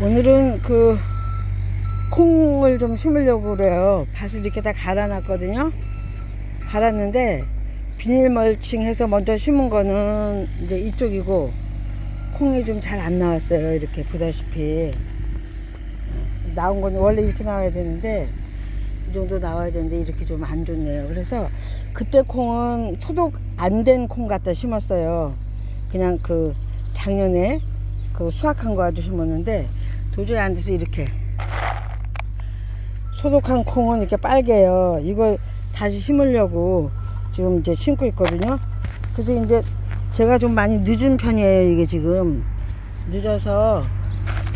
오늘은 그 콩을 좀 심으려고 그래요. 밭을 이렇게 다 갈아놨거든요. 갈았는데 비닐 멀칭 해서 먼저 심은 거는 이제 이쪽이고 콩이 좀 잘 안 나왔어요. 이렇게 보다시피 나온 건 원래 이렇게 나와야 되는데 이 정도 나와야 되는데 이렇게 좀 안 좋네요. 그래서 그때 콩은 소독 안 된 콩 갖다 심었어요. 그냥 그 작년에 그 수확한 거 아주 심었는데 도저히 안 돼서 이렇게 소독한 콩은 이렇게 빨개요. 이걸 다시 심으려고 지금 이제 심고 있거든요. 그래서 이제 제가 좀 많이 늦은 편이에요. 이게 지금 늦어서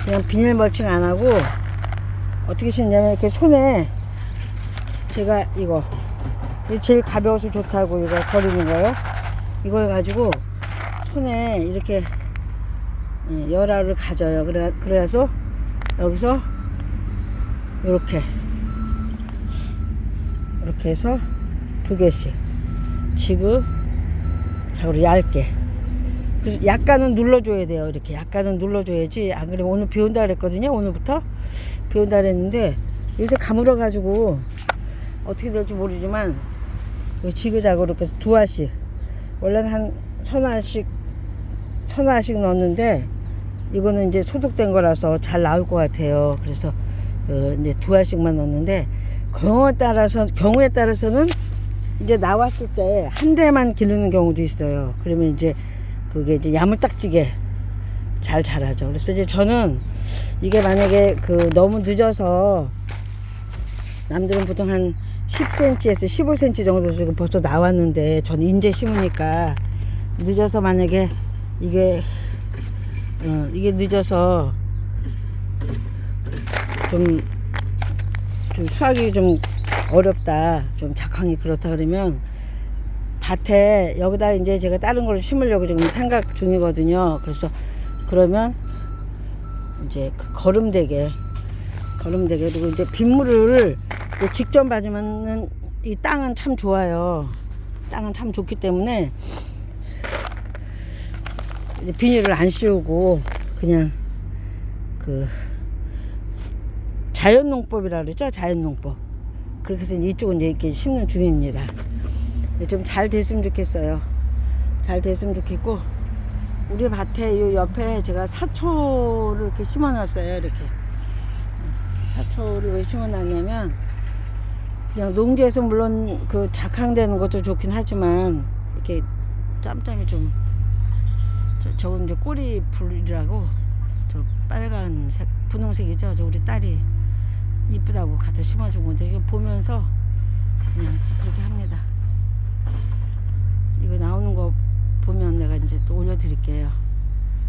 그냥 비닐 멀칭 안 하고 어떻게 심냐면 이렇게 손에 제가 이거 제일 가벼워서 좋다고 이거 버리는 거예요. 이걸 가지고 손에 이렇게 예, 열알을 가져요. 그래, 그래서 여기서 이렇게. 이렇게 해서 두 개씩. 지그 자그로 얇게. 그래서 약간은 눌러줘야 돼요. 이렇게. 약간은 눌러줘야지. 안 그러면 오늘 비 온다 그랬거든요. 오늘부터. 비 온다 그랬는데 요새 가물어 가지고 어떻게 될지 모르지만 이 지그자그로 이렇게 두 알씩. 원래는 한 서너 알씩 서너 알씩 넣었는데 이거는 이제 소독된 거라서 잘 나올 것 같아요. 그래서 어, 이제 두 알씩만 넣었는데 경우에 따라서 경우에 따라서는 이제 나왔을 때 한 대만 기르는 경우도 있어요. 그러면 이제 그게 이제 야물딱지게 잘 자라죠. 그래서 이제 저는 이게 만약에 그 너무 늦어서 남들은 보통 한 10cm에서 15cm 정도 지금 벌써 나왔는데 전 인제 심으니까 늦어서 만약에 이게 어, 이게 늦어서 좀, 좀 수확이 좀 어렵다, 좀 작황이 그렇다 그러면 밭에 여기다 이제 제가 다른 걸 심으려고 지금 생각 중이거든요. 그래서 그러면 이제 그 거름되게 거름되게 그리고 이제 빗물을 이제 직접 맞으면은 이 땅은 참 좋아요. 땅은 참 좋기 때문에 비닐을 안 씌우고 그냥 그 자연농법이라 그러죠? 자연농법. 그렇게 해서 이쪽은 이제 이렇게 심는 중입니다. 좀 잘 됐으면 좋겠어요. 잘 됐으면 좋겠고 우리 밭에 요 옆에 제가 사초를 이렇게 심어놨어요 이렇게. 사초를 왜 심어놨냐면 그냥 농지에서 물론 그 작황되는 것도 좋긴 하지만 이렇게 짬짬이 좀 저, 저건 이제 꼬리 불이라고 저 빨간색 분홍색이죠. 저 우리 딸이 이쁘다고 갖다 심어준 건데 이거 보면서 그냥 그렇게 합니다. 이거 나오는 거 보면 내가 이제 또 올려드릴게요.